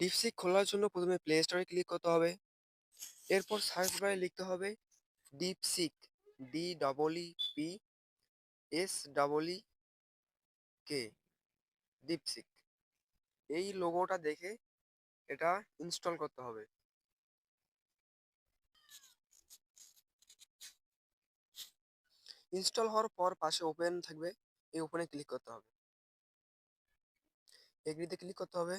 DeepSeek খোলার জন্য প্রথমে প্লে স্টোরে ক্লিক করতে হবে। এরপর সার্চ বারে লিখতে হবে DeepSeek D double E P S double E K DeepSeek. এই লোগোটা দেখে এটা ইনস্টল করতে হবে। ইনস্টল হওয়ার পর পাশে ওপেন থাকবে, এই ওপেনে ক্লিক করতে হবে। এগ্রিতে ক্লিক করতে হবে।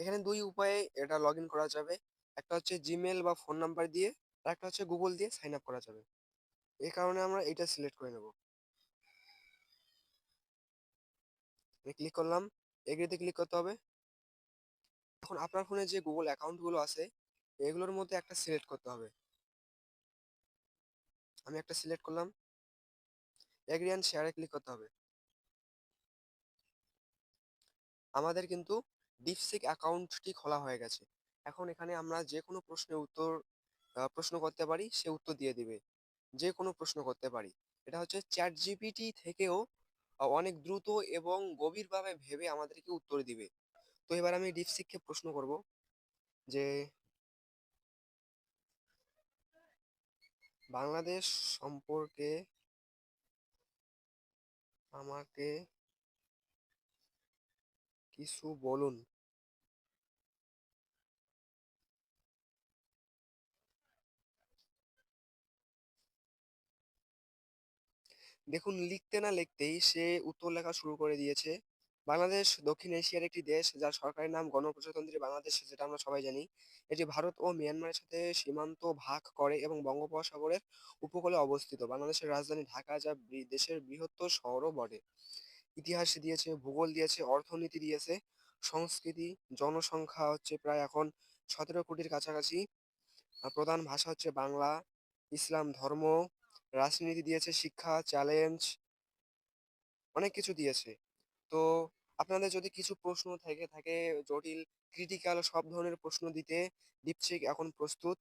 এখানে দুই উপায়ে এটা লগ করা যাবে। একটা হচ্ছে জিমেল বা ফোন নাম্বার দিয়ে, আর একটা হচ্ছে গুগল দিয়ে সাইন আপ করা যাবে। এই কারণে আমরা এটা সিলেক্ট করে নেব। ক্লিক করলাম এগ্রিতে ক্লিক করতে হবে। এখন আপনার ফোনে যে গুগল অ্যাকাউন্টগুলো আছে, এগুলোর মধ্যে একটা সিলেক্ট করতে হবে। আমি একটা সিলেক্ট করলাম। এগ্রি অ্যান্ড শেয়ারে ক্লিক করতে হবে। আমাদের কিন্তু ডিপসিক অ্যাকাউন্টটি খোলা হয়ে গেছে। এখন এখানে আমরা যে কোনো প্রশ্নের উত্তর প্রশ্ন করতে পারি, সে উত্তর দিয়ে দিবে। যে কোনো প্রশ্ন করতে পারি। এটা হচ্ছে চ্যাট জিপিটি থেকেও অনেক দ্রুত এবং গভীরভাবে ভেবে আমাদেরকে উত্তর দিবে। তো এবার আমি ডিপসিককে প্রশ্ন করব যে, বাংলাদেশ সম্পর্কে আমাকে কিছু বলুন। দেখুন, লিখতে না লিখতেই সে উত্তর লেখা শুরু করে দিয়েছে। বাংলাদেশ, দক্ষিণ এশিয়ার একটি দেশ, যার সরকারের নাম গণপ্রজাতন্ত্রী বাংলাদেশ, যেটা আমরা সবাই জানি। এটি ভারত ও মিয়ানমারের সাথে সীমান্ত ভাগ করে এবং বঙ্গোপসাগরের উপকূলে অবস্থিত। বাংলাদেশের রাজধানী ঢাকা, যা দেশের বৃহত্তর শহরও বটে। ইতিহাস দিয়েছে, ভূগোল দিয়েছে, অর্থনীতি দিয়েছে, সংস্কৃতি, জনসংখ্যা হচ্ছে প্রায় এখন সতেরো কোটির কাছাকাছি। প্রধান ভাষা হচ্ছে বাংলা, ইসলাম ধর্ম, রাজনীতি দিয়েছে, শিক্ষা চ্যালেঞ্জ অনেক কিছু দিয়েছে। তো আপনাদের যদি কিছু প্রশ্ন থেকে থাকে, জটিল ক্রিটিক্যাল সব ধরনের প্রশ্ন দিতে দীপশিক এখন প্রস্তুত।